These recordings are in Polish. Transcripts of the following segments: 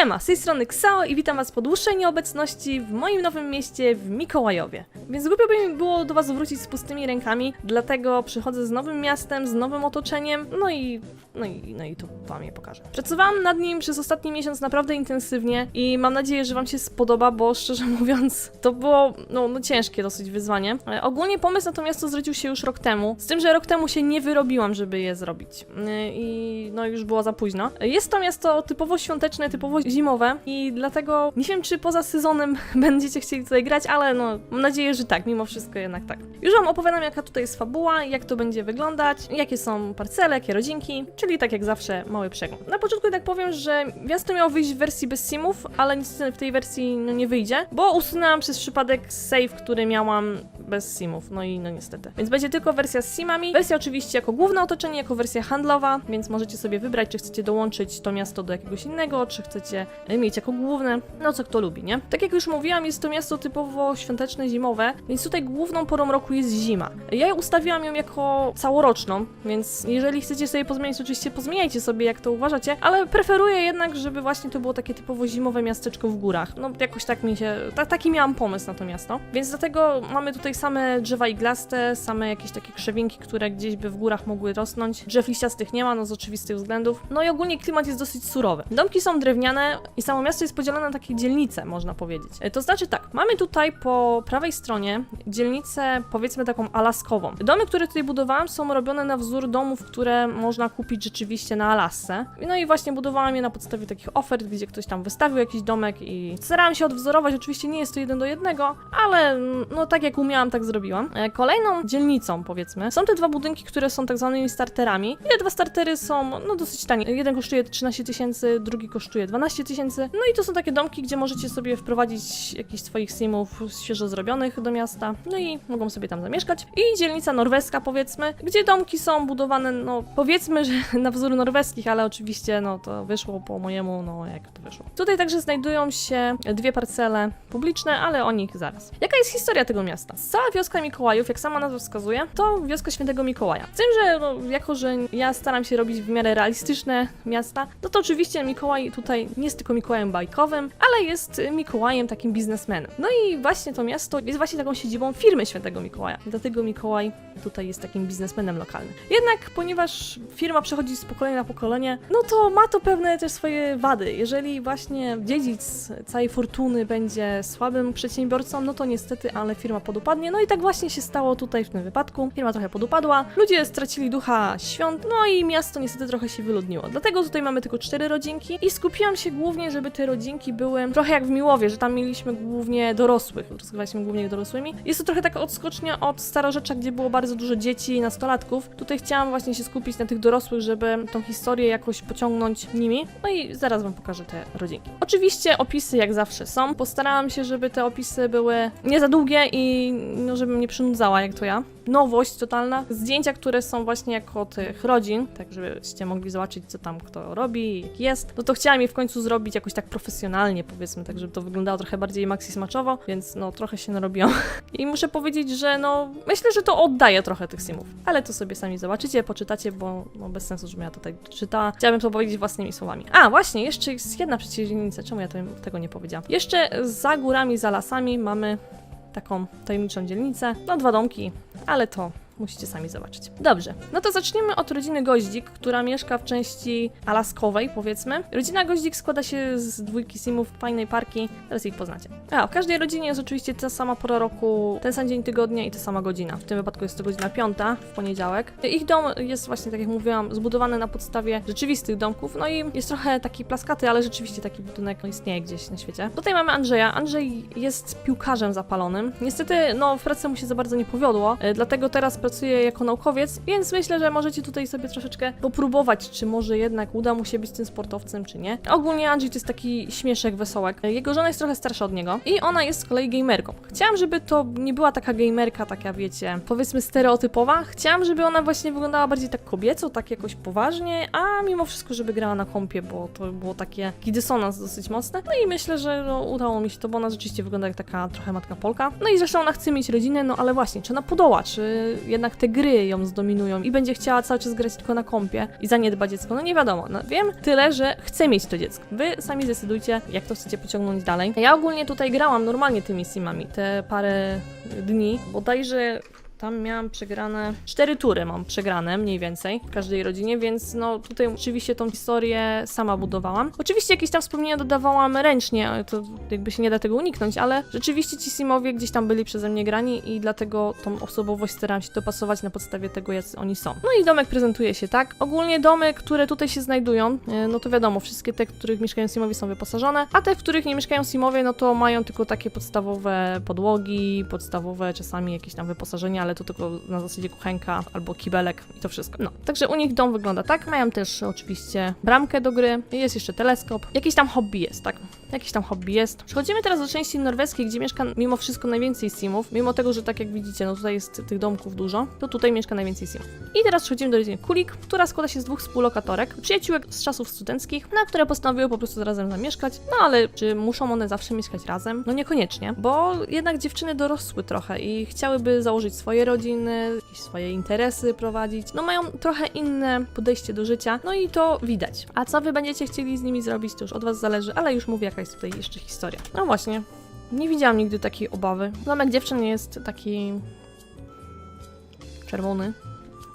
Siema, z tej strony Ksao i witam was po dłuższej nieobecności w moim nowym mieście w Mikołajowie. Więc głupio by mi było do was wrócić z pustymi rękami, dlatego przychodzę z nowym miastem, z nowym otoczeniem, no i, no i, no i to wam je pokażę. Pracowałam nad nim przez ostatni miesiąc naprawdę intensywnie i mam nadzieję, że wam się spodoba, bo szczerze mówiąc, to było no, no ciężkie dosyć wyzwanie. E, ogólnie pomysł na to miasto zrodził się już rok temu, z tym, że rok temu się nie wyrobiłam, żeby je zrobić. E, I no już było za późno. E, Jest to miasto typowo świąteczne, typowo zimowe i dlatego nie wiem, czy poza sezonem będziecie chcieli tutaj grać, ale no mam nadzieję, że tak, mimo wszystko jednak tak. Już wam opowiadam, jaka tutaj jest fabuła, jak to będzie wyglądać, jakie są parcele, jakie rodzinki, czyli tak jak zawsze mały przegląd. Na początku jednak powiem, że miasto miało wyjść w wersji bez simów, ale niestety w tej wersji no, nie wyjdzie, bo usunęłam przez przypadek save, który miałam bez simów, no i no niestety. Więc będzie tylko wersja z simami. Wersja oczywiście jako główne otoczenie, jako wersja handlowa, więc możecie sobie wybrać, czy chcecie dołączyć to miasto do jakiegoś innego, czy chcecie e, mieć jako główne, no co kto lubi, nie? Tak jak już mówiłam, jest to miasto typowo świąteczne, zimowe, więc tutaj główną porą roku jest zima. Ja ustawiłam ją jako całoroczną, więc jeżeli chcecie sobie pozmienić, to oczywiście pozmieniajcie sobie, jak to uważacie, ale preferuję jednak, żeby właśnie to było takie typowo zimowe miasteczko w górach. No jakoś tak mi się, ta, taki miałam pomysł na to miasto. Więc dlatego mamy tutaj same drzewa iglaste, same jakieś takie krzewinki, które gdzieś by w górach mogły rosnąć. Drzew liściastych nie ma, no z oczywistych względów. No i ogólnie klimat jest dosyć surowy. Domki są drewniane i samo miasto jest podzielone na takie dzielnice, można powiedzieć. E, To znaczy tak, mamy tutaj po prawej stronie dzielnicę, powiedzmy taką alaskową. Domy, które tutaj budowałam, są robione na wzór domów, które można kupić rzeczywiście na Alasce. No i właśnie budowałam je na podstawie takich ofert, gdzie ktoś tam wystawił jakiś domek i starałam się odwzorować. Oczywiście nie jest to jeden do jednego, ale mm, no tak jak umiałam, tak zrobiłam. E, Kolejną dzielnicą, powiedzmy, są te dwa budynki, które są tak zwanymi starterami. I te dwa startery są no dosyć tanie. Jeden kosztuje 13 tysięcy, drugi kosztuje 12 tysięcy. No i to są takie domki, gdzie możecie sobie wprowadzić jakichś swoich simów świeżo zrobionych do miasta. No i mogą sobie tam zamieszkać. I dzielnica norweska, powiedzmy, gdzie domki są budowane, no powiedzmy, że na wzór norweskich, ale oczywiście no to wyszło po mojemu, no jak to wyszło. Tutaj także znajdują się dwie parcele publiczne, ale o nich zaraz. Jaka jest historia tego miasta? Cała wioska Mikołajów, jak sama nazwa wskazuje, to wioska świętego Mikołaja. Z tym, że no, jako, że ja staram się robić w miarę realistyczne miasta, no to oczywiście Mikołaj tutaj nie jest tylko Mikołajem bajkowym, ale jest Mikołajem takim biznesmenem. No i właśnie to miasto jest właśnie taką siedzibą firmy świętego Mikołaja. Dlatego Mikołaj tutaj jest takim biznesmenem lokalnym. Jednak ponieważ firma przechodzi z pokolenia na pokolenie, no to ma to pewne też swoje wady. Jeżeli właśnie dziedzic całej fortuny będzie słabym przedsiębiorcą, no to niestety, ale firma podupadnie. No i tak właśnie się stało tutaj w tym wypadku. Firma trochę podupadła, ludzie stracili ducha świąt, no i miasto niestety trochę się wyludniło. Dlatego tutaj mamy tylko cztery rodzinki i skupiłam się głównie, żeby te rodzinki były trochę jak w Miłowie, że tam mieliśmy głównie dorosłych, rozgrywaliśmy głównie dorosłymi. Jest to trochę taka odskocznia od Starorzecza, gdzie było bardzo dużo dzieci i nastolatków. Tutaj chciałam właśnie się skupić na tych dorosłych, żeby tą historię jakoś pociągnąć nimi. No i zaraz wam pokażę te rodzinki. Oczywiście opisy jak zawsze są. Postarałam się, żeby te opisy były nie za długie i no, żebym nie przynudzała jak to ja. Nowość totalna. Zdjęcia, które są właśnie jako tych rodzin, tak żebyście mogli zobaczyć, co tam kto robi, jak jest. No to chciałam je w końcu zrobić jakoś tak profesjonalnie, powiedzmy, tak żeby to wyglądało trochę bardziej maxi smaczowo, więc no trochę się narobiłam. I muszę powiedzieć, że no myślę, że to oddaje trochę tych simów. Ale to sobie sami zobaczycie, poczytacie, bo no, bez sensu, żebym ja tutaj czytała. Chciałabym to powiedzieć własnymi słowami. A, właśnie, jeszcze jest jedna przeciwnica. Czemu ja tego nie powiedziałam? Jeszcze za górami, za lasami mamy taką tajemniczą dzielnicę. No dwa domki, ale to musicie sami zobaczyć. Dobrze, no to zaczniemy od rodziny Goździk, która mieszka w części alaskowej, powiedzmy. Rodzina Goździk składa się z dwójki simów fajnej parki, teraz ich poznacie. A, w każdej rodzinie jest oczywiście ta sama pora roku, ten sam dzień tygodnia i ta sama godzina. W tym wypadku jest to godzina piąta, w poniedziałek. Ich dom jest właśnie, tak jak mówiłam, zbudowany na podstawie rzeczywistych domków, no i jest trochę taki plaskaty, ale rzeczywiście taki budynek no, istnieje gdzieś na świecie. Tutaj mamy Andrzeja. Andrzej jest piłkarzem zapalonym. Niestety, no, w pracy mu się za bardzo nie powiodło, e, dlatego teraz pracuje jako naukowiec, więc myślę, że możecie tutaj sobie troszeczkę popróbować, czy może jednak uda mu się być tym sportowcem, czy nie. Ogólnie Andrzej to jest taki śmieszek, wesołek. Jego żona jest trochę starsza od niego i ona jest z kolei gamerką. Chciałam, żeby to nie była taka gamerka, taka wiecie, powiedzmy stereotypowa. Chciałam, żeby ona właśnie wyglądała bardziej tak kobieco, tak jakoś poważnie, a mimo wszystko, żeby grała na kompie, bo to było takie, taki dosyć mocny. No i myślę, że no, udało mi się to, bo ona rzeczywiście wygląda jak taka trochę matka Polka. No i zresztą ona chce mieć rodzinę, no ale właśnie, czy ona podoła, czy jednak jednak te gry ją zdominują i będzie chciała cały czas grać tylko na kompie i zaniedba dziecko. No nie wiadomo. No, wiem tyle, że chcę mieć to dziecko. Wy sami zdecydujcie, jak to chcecie pociągnąć dalej. Ja ogólnie tutaj grałam normalnie tymi simami te parę dni. Bodajże tam miałam przegrane. Cztery tury mam przegrane, mniej więcej, w każdej rodzinie, więc no tutaj oczywiście tą historię sama budowałam. Oczywiście jakieś tam wspomnienia dodawałam ręcznie, to jakby się nie da tego uniknąć, ale rzeczywiście ci simowie gdzieś tam byli przeze mnie grani i dlatego tą osobowość starałam się dopasować na podstawie tego, jacy oni są. No i domek prezentuje się tak. Ogólnie domy, które tutaj się znajdują, e, no to wiadomo, wszystkie te, w których mieszkają simowie są wyposażone, a te, w których nie mieszkają simowie, no to mają tylko takie podstawowe podłogi, podstawowe czasami jakieś tam wyposażenie, ale to tylko na zasadzie kuchenka albo kibelek i to wszystko. No, także u nich dom wygląda tak. Mają też oczywiście bramkę do gry, jest jeszcze teleskop, jakiś tam hobby jest, tak? Jakiś tam hobby jest. Przechodzimy teraz do części norweskiej, gdzie mieszka mimo wszystko najwięcej simów. Mimo tego, że tak jak widzicie, no tutaj jest tych domków dużo, to tutaj mieszka najwięcej simów. I teraz przechodzimy do rodziny Kulik, która składa się z dwóch współlokatorek, przyjaciółek z czasów studenckich, na które postanowiły po prostu razem zamieszkać. No ale czy muszą one zawsze mieszkać razem? No niekoniecznie, bo jednak dziewczyny dorosły trochę i chciałyby założyć swoje rodziny, jakieś swoje interesy prowadzić. No mają trochę inne podejście do życia, no i to widać. A co wy będziecie chcieli z nimi zrobić, to już od was zależy, ale już mówię, jaka jest tutaj jeszcze historia. No właśnie, nie widziałam nigdy takiej obawy. Domek dziewczyn jest taki czerwony.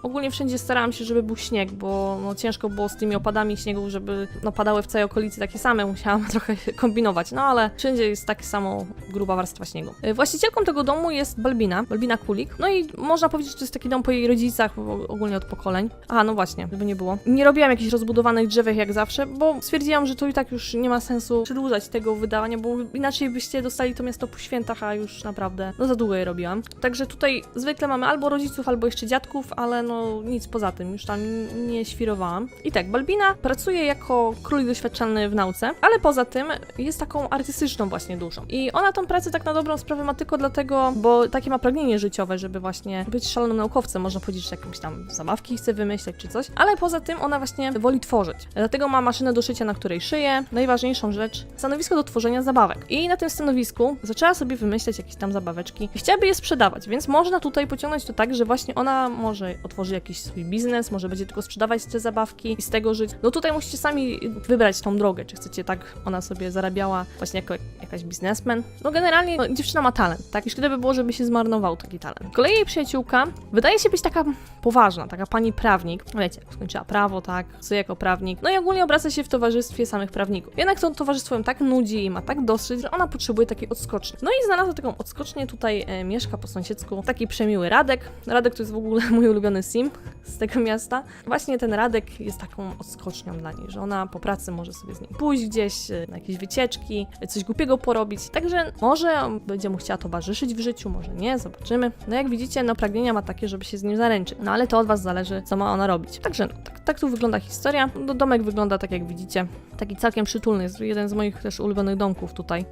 Ogólnie wszędzie starałam się, żeby był śnieg, bo no, ciężko było z tymi opadami śniegu, żeby no, padały w całej okolicy takie same. Musiałam trochę kombinować, no ale wszędzie jest tak samo gruba warstwa śniegu. Y, Właścicielką tego domu jest Balbina, Balbina Kulik. No i można powiedzieć, że to jest taki dom po jej rodzicach, ogólnie od pokoleń. A, no właśnie, żeby nie było. Nie robiłam jakichś rozbudowanych drzewek jak zawsze, bo stwierdziłam, że to i tak już nie ma sensu przedłużać tego wydawania, bo inaczej byście dostali to miasto po świętach, a już naprawdę, no za długo je robiłam. Także tutaj zwykle mamy albo rodziców, albo jeszcze dziadków, ale no nic poza tym, już tam nie świrowałam. I tak, Balbina pracuje jako król doświadczalny w nauce, ale poza tym jest taką artystyczną właśnie duszą. I ona tą pracę tak na dobrą sprawę ma tylko dlatego, bo takie ma pragnienie życiowe, żeby właśnie być szalonym naukowcem, można powiedzieć, że jakieś tam zabawki chce wymyśleć czy coś, ale poza tym ona właśnie woli tworzyć. Dlatego ma maszynę do szycia, na której szyje. Najważniejszą rzecz, stanowisko do tworzenia zabawek. I na tym stanowisku zaczęła sobie wymyślać jakieś tam zabaweczki chciałaby je sprzedawać, więc można tutaj pociągnąć to tak, że właśnie ona może otworzy jakiś swój biznes, może będzie tylko sprzedawać te zabawki i z tego żyć. No tutaj musicie sami wybrać tą drogę, czy chcecie tak ona sobie zarabiała właśnie jako jakaś biznesmen. No generalnie no, dziewczyna ma talent, tak? I szkoda by było, żeby się zmarnował taki talent. Z kolei jej przyjaciółka wydaje się być taka poważna, taka pani prawnik. Wiecie, skończyła prawo, tak? Co jako prawnik. No i ogólnie obraca się w towarzystwie samych prawników. Jednak to towarzystwo ją tak nudzi i ma tak dosyć, że ona potrzebuje takiej odskoczni. No i znalazła taką odskocznię, tutaj e, mieszka po sąsiedzku taki przemiły Radek. Radek to jest w ogóle mój ulubiony sim z tego miasta. Właśnie ten Radek jest taką odskocznią dla niej, że ona po pracy może sobie z nim pójść gdzieś e, na jakieś wycieczki, e, coś głupiego porobić. Także może będzie mu chciała towarzyszyć w życiu, może nie, zobaczymy. No jak widzicie, no pragnienia ma takie, żeby się z nim zaręczyć. No ale to od was zależy, co ma ona robić. Także no, tak, tak tu wygląda historia. No, domek wygląda tak, jak widzicie. Taki całkiem przytulny, jest jeden z moich też ulubionych domków tutaj.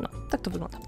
No, tak to wygląda.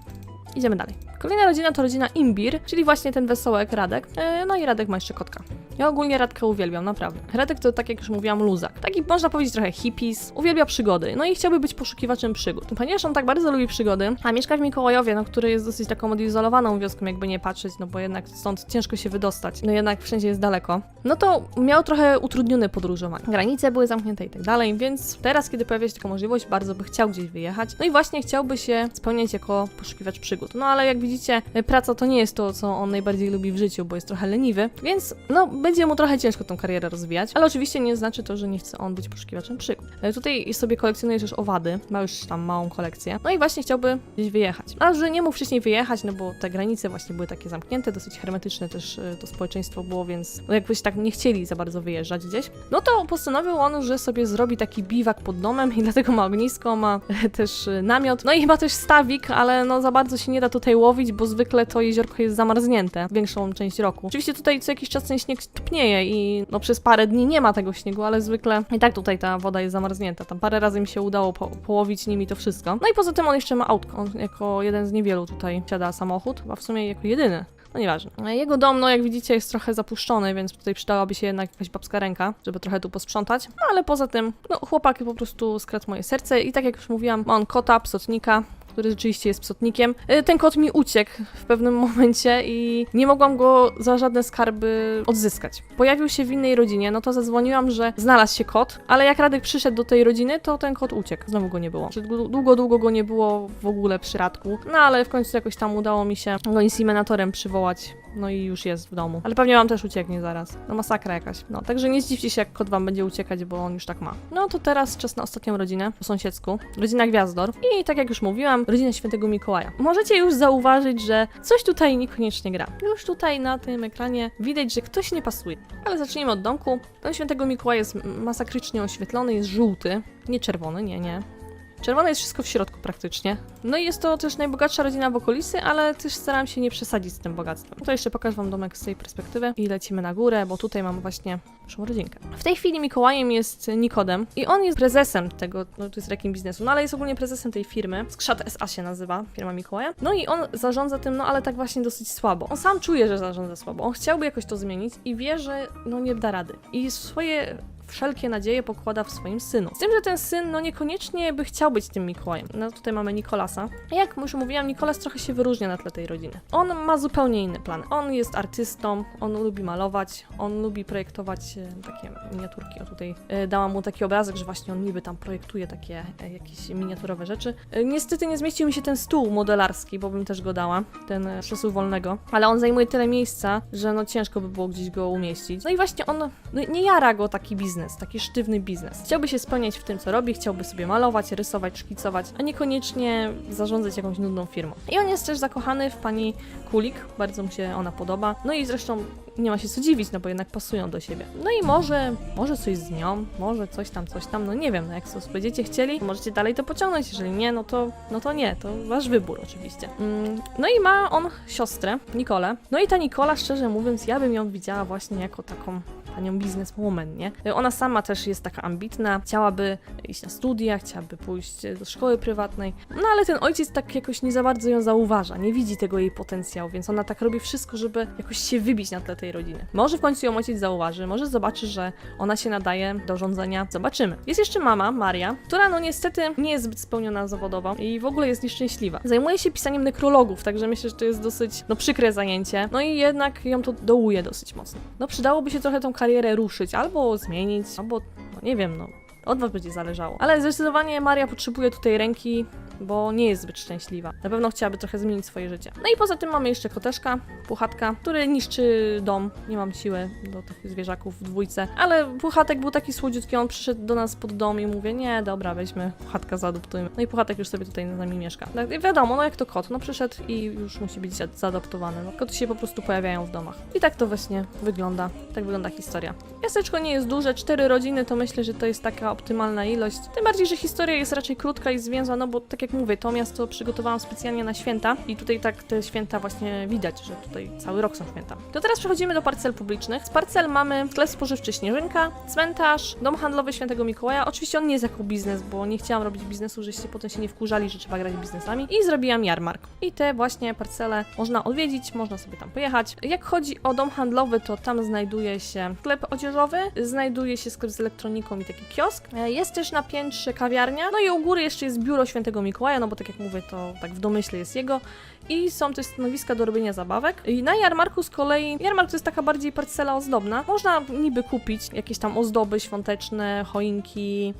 Idziemy dalej. Kolejna rodzina to rodzina Imbir, czyli właśnie ten wesołek Radek. E, no i Radek ma jeszcze kotka. Ja ogólnie Radka uwielbiam, naprawdę. Radek to, tak jak już mówiłam, luzak. Taki, można powiedzieć, trochę hippies. Uwielbia przygody. No i chciałby być poszukiwaczem przygód. Ponieważ on tak bardzo lubi przygody, a mieszka w Mikołajowie, no, który jest dosyć taką odizolowaną wioską, jakby nie patrzeć, no bo jednak stąd ciężko się wydostać. No jednak wszędzie jest daleko. No to miał trochę utrudnione podróżowanie. Granice były zamknięte i tak dalej, więc teraz, kiedy pojawia się taka możliwość, bardzo by chciał gdzieś wyjechać. No i właśnie chciałby się spełniać jako poszukiwacz przygód. No ale jak widzicie, praca to nie jest to, co on najbardziej lubi w życiu, bo jest trochę leniwy, więc no będzie mu trochę ciężko tą karierę rozwijać, ale oczywiście nie znaczy to, że nie chce on być poszukiwaczem przygód. E, Tutaj sobie kolekcjonuje też owady, ma już tam małą kolekcję, no i właśnie chciałby gdzieś wyjechać. A że nie mógł wcześniej wyjechać, no bo te granice właśnie były takie zamknięte, dosyć hermetyczne też e, to społeczeństwo było, więc no jakbyś tak nie chcieli za bardzo wyjeżdżać gdzieś, no to postanowił on, że sobie zrobi taki biwak pod domem i dlatego ma ognisko, ma e, też namiot, no i chyba też stawik, ale no za bardzo się nie da tutaj łowić, bo zwykle to jeziorko jest zamarznięte większą część roku. Oczywiście tutaj co jakiś czas ten śnieg topnieje i no przez parę dni nie ma tego śniegu, ale zwykle i tak tutaj ta woda jest zamarznięta. Tam parę razy mi się udało po połowić nimi to wszystko. No i poza tym on jeszcze ma autko. On jako jeden z niewielu tutaj siada samochód, a w sumie jako jedyny. No nieważne. Jego dom, no jak widzicie, jest trochę zapuszczony, więc tutaj przydałaby się jednak jakaś babska ręka, żeby trochę tu posprzątać. No ale poza tym, no chłopak po prostu skradł moje serce i tak jak już mówiłam, ma on kota, psotnika, który rzeczywiście jest psotnikiem. Y, Ten kot mi uciekł w pewnym momencie i nie mogłam go za żadne skarby odzyskać. Pojawił się w innej rodzinie, no to zadzwoniłam, że znalazł się kot, ale jak Radek przyszedł do tej rodziny, to ten kot uciekł. Znowu go nie było. Długo, długo go nie było w ogóle przy Radku. No ale w końcu jakoś tam udało mi się go inseminatorem przywołać. No i już jest w domu. Ale pewnie wam też ucieknie zaraz. No masakra jakaś. No, także nie zdziwcie się, jak kot wam będzie uciekać, bo on już tak ma. No to teraz czas na ostatnią rodzinę po sąsiedzku. Rodzina Gwiazdor. I tak jak już mówiłam, rodzina Świętego Mikołaja. Możecie już zauważyć, że coś tutaj niekoniecznie gra. Już tutaj na tym ekranie widać, że ktoś nie pasuje. Ale zacznijmy od domku. Ten Świętego Mikołaja jest masakrycznie oświetlony, jest żółty. Nie czerwony, nie, nie. Czerwone jest wszystko w środku praktycznie. No i jest to też najbogatsza rodzina w okolicy, ale też staram się nie przesadzić z tym bogactwem. To jeszcze pokażę wam domek z tej perspektywy i lecimy na górę, bo tutaj mamy właśnie naszą rodzinkę. W tej chwili Mikołajem jest Nikodem i on jest prezesem tego, no to jest rekin biznesu, no ale jest ogólnie prezesem tej firmy. Skrzat SA się nazywa, firma Mikołaja. No i on zarządza tym, no ale tak właśnie dosyć słabo. On sam czuje, że zarządza słabo. On chciałby jakoś to zmienić i wie, że no nie da rady. I swoje wszelkie nadzieje pokłada w swoim synu. Z tym, że ten syn, no niekoniecznie by chciał być tym Mikołajem. No tutaj mamy Nikolasa. Jak już mówiłam, Nikolas trochę się wyróżnia na tle tej rodziny. On ma zupełnie inny plan. On jest artystą, on lubi malować, on lubi projektować e, takie miniaturki. O tutaj e, dałam mu taki obrazek, że właśnie on niby tam projektuje takie e, jakieś miniaturowe rzeczy. Niestety nie zmieścił mi się ten stół modelarski, bo bym też go dała, ten przesuw wolnego, ale on zajmuje tyle miejsca, że no ciężko by było gdzieś go umieścić. No i właśnie on, no nie jara go taki biznes, taki sztywny biznes. Chciałby się spełniać w tym, co robi, chciałby sobie malować, rysować, szkicować, a niekoniecznie zarządzać jakąś nudną firmą. I on jest też zakochany w pani Kulik, bardzo mu się ona podoba. No i zresztą nie ma się co dziwić, no bo jednak pasują do siebie. No i może, może coś z nią, może coś tam, coś tam, no nie wiem, no jak sobie będziecie chcieli, możecie dalej to pociągnąć, jeżeli nie, no to, no to nie, to wasz wybór oczywiście. Mm, no i ma on siostrę, Nikolę. No i ta Nikola, szczerze mówiąc, ja bym ją widziała właśnie jako taką panią bizneswoman, nie? Ona sama też jest taka ambitna, chciałaby iść na studia, chciałaby pójść do szkoły prywatnej, no ale ten ojciec tak jakoś nie za bardzo ją zauważa, nie widzi tego jej potencjału, więc ona tak robi wszystko, żeby jakoś się wybić na tle tej rodziny. Może w końcu ją ojciec zauważy, może zobaczy, że ona się nadaje do rządzenia, zobaczymy. Jest jeszcze mama, Maria, która no niestety nie jest zbyt spełniona zawodowo i w ogóle jest nieszczęśliwa. Zajmuje się pisaniem nekrologów, także myślę, że to jest dosyć, no przykre zajęcie, no i jednak ją to dołuje dosyć mocno. No przydałoby się trochę tą karierę ruszyć, albo zmienić, albo, no nie wiem, no od was będzie zależało. Ale zdecydowanie Maria potrzebuje tutaj ręki, bo nie jest zbyt szczęśliwa. Na pewno chciałaby trochę zmienić swoje życie. No i poza tym mamy jeszcze koteszka, puchatka, który niszczy dom. Nie mam siły do tych zwierzaków w dwójce. Ale puchatek był taki słodziutki, on przyszedł do nas pod dom i mówię, nie, dobra, weźmy puchatka, zaadoptujmy. No i puchatek już sobie tutaj z nami mieszka. Tak, wiadomo, no jak to kot, no przyszedł i już musi być za- zaadoptowany. No koty się po prostu pojawiają w domach. I tak to właśnie wygląda. Tak wygląda historia. Miasteczko nie jest duże, cztery rodziny to myślę, że to jest taka optymalna ilość. Tym bardziej, że historia jest raczej krótka i zwięzła, no bo tak jak mówię, to miasto przygotowałam specjalnie na święta i tutaj tak te święta właśnie widać, że tutaj cały rok są święta. To teraz przechodzimy do parcel publicznych. Z parcel mamy sklep spożywczy Śnieżynka, cmentarz, dom handlowy Świętego Mikołaja. Oczywiście on nie jest jako biznes, bo nie chciałam robić biznesu, żeście potem się nie wkurzali, że trzeba grać biznesami. I zrobiłam jarmark. I te właśnie parcele można odwiedzić, można sobie tam pojechać. Jak chodzi o dom handlowy, to tam znajduje się sklep odzieżowy, znajduje się sklep z elektroniką i taki kiosk. E, Jest też na piętrze kawiarnia, no i u góry jeszcze jest biuro Świętego Mikołaja, no bo tak jak mówię, to tak w domyśle jest jego. I są też stanowiska do robienia zabawek. I na jarmarku z kolei, jarmark to jest taka bardziej parcela ozdobna. Można niby kupić jakieś tam ozdoby świąteczne, choinki,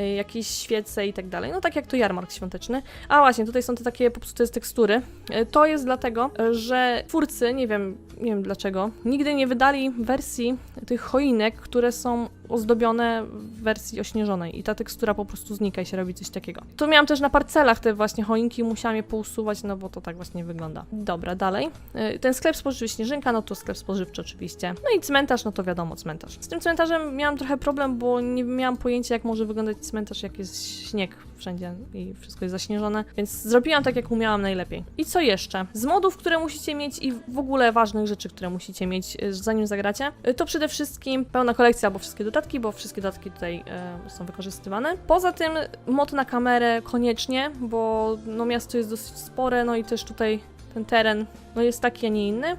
y, jakieś świece i tak dalej. No tak jak to jarmark świąteczny. A właśnie, tutaj są te takie popsute tekstury. Y, To jest dlatego, że twórcy, nie wiem, nie wiem dlaczego, nigdy nie wydali wersji tych choinek, które są ozdobione w wersji ośnieżonej i ta tekstura po prostu znika i się robi coś takiego. Tu miałam też na parcelach te właśnie choinki, musiałam je pousuwać, no bo to tak właśnie wygląda. Dobra, dalej. Y, Ten sklep spożywczy Śnieżynka, no to sklep spożywczy oczywiście. No i cmentarz, no to wiadomo, cmentarz. Z tym cmentarzem miałam trochę problem, bo nie miałam pojęcia, jak może wyglądać cmentarz, jak jest śnieg wszędzie i wszystko jest zaśnieżone, więc zrobiłam tak, jak umiałam najlepiej. I co jeszcze? Z modów, które musicie mieć i w ogóle ważnych rzeczy, które musicie mieć, y, zanim zagracie, y, to przede wszystkim pełna kolekcja, albo wszystkie dodatki, bo wszystkie dodatki tutaj e, są wykorzystywane. Poza tym mod na kamerę koniecznie, bo no miasto jest dosyć spore, no i też tutaj ten teren no jest taki, a nie inny.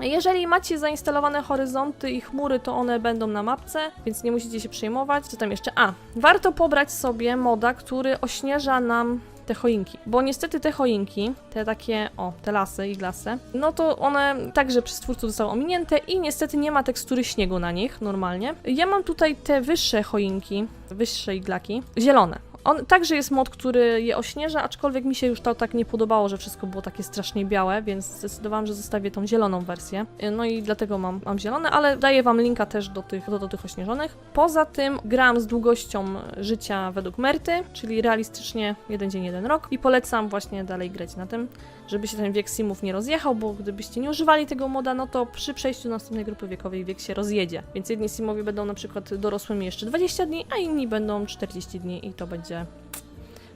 Jeżeli macie zainstalowane horyzonty i chmury, to one będą na mapce, więc nie musicie się przejmować. Co tam jeszcze? A, warto pobrać sobie moda, który ośnieża nam te choinki. Bo niestety te choinki, te takie, o, te lasy i glasy, no to one także przez twórców zostały ominięte i niestety nie ma tekstury śniegu na nich normalnie. Ja mam tutaj te wyższe choinki, wyższe iglaki, zielone. On także jest mod, który je ośnieża, aczkolwiek mi się już to tak nie podobało, że wszystko było takie strasznie białe, więc zdecydowałam, że zostawię tą zieloną wersję. No i dlatego mam, mam zielone, ale daję wam linka też do tych, do, do tych ośnieżonych. Poza tym gram z długością życia według Merty, czyli realistycznie jeden dzień, jeden rok i polecam właśnie dalej grać na tym, żeby się ten wiek simów nie rozjechał, bo gdybyście nie używali tego moda, no to przy przejściu do następnej grupy wiekowej wiek się rozjedzie. Więc jedni simowie będą na przykład dorosłymi jeszcze 20 dni, a inni będą 40 dni i to będzie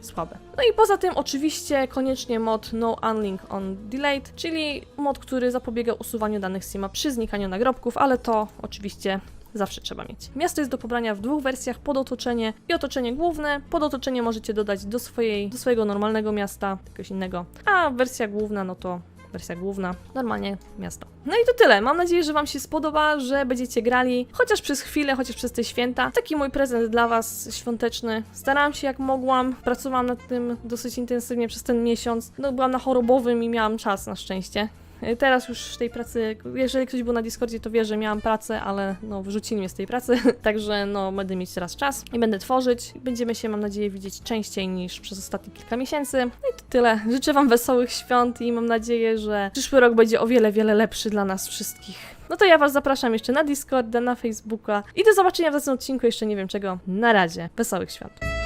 słabe. No i poza tym oczywiście koniecznie mod No Unlink on Delayed, czyli mod, który zapobiega usuwaniu danych Sima przy znikaniu nagrobków, ale to oczywiście zawsze trzeba mieć. Miasto jest do pobrania w dwóch wersjach, podotoczenie i otoczenie główne. Podotoczenie możecie dodać do, swojej, do swojego normalnego miasta, jakiegoś innego, a wersja główna no to wersja główna, normalnie miasto. No i to tyle. Mam nadzieję, że Wam się spodoba, że będziecie grali chociaż przez chwilę, chociaż przez te święta. Taki mój prezent dla Was świąteczny. Starałam się jak mogłam, pracowałam nad tym dosyć intensywnie przez ten miesiąc. No, byłam na chorobowym i miałam czas na szczęście. Y, Teraz już tej pracy, jeżeli ktoś był na Discordzie, to wie, że miałam pracę, ale no wyrzucili mnie z tej pracy, także no będę mieć teraz czas i będę tworzyć. Będziemy się, mam nadzieję, widzieć częściej niż przez ostatnie kilka miesięcy. No i to tyle. Życzę Wam wesołych świąt i mam nadzieję, że przyszły rok będzie o wiele, wiele lepszy dla nas wszystkich. No to ja Was zapraszam jeszcze na Discorda, na Facebooka i do zobaczenia w następnym odcinku, jeszcze nie wiem czego. Na razie. Wesołych świąt.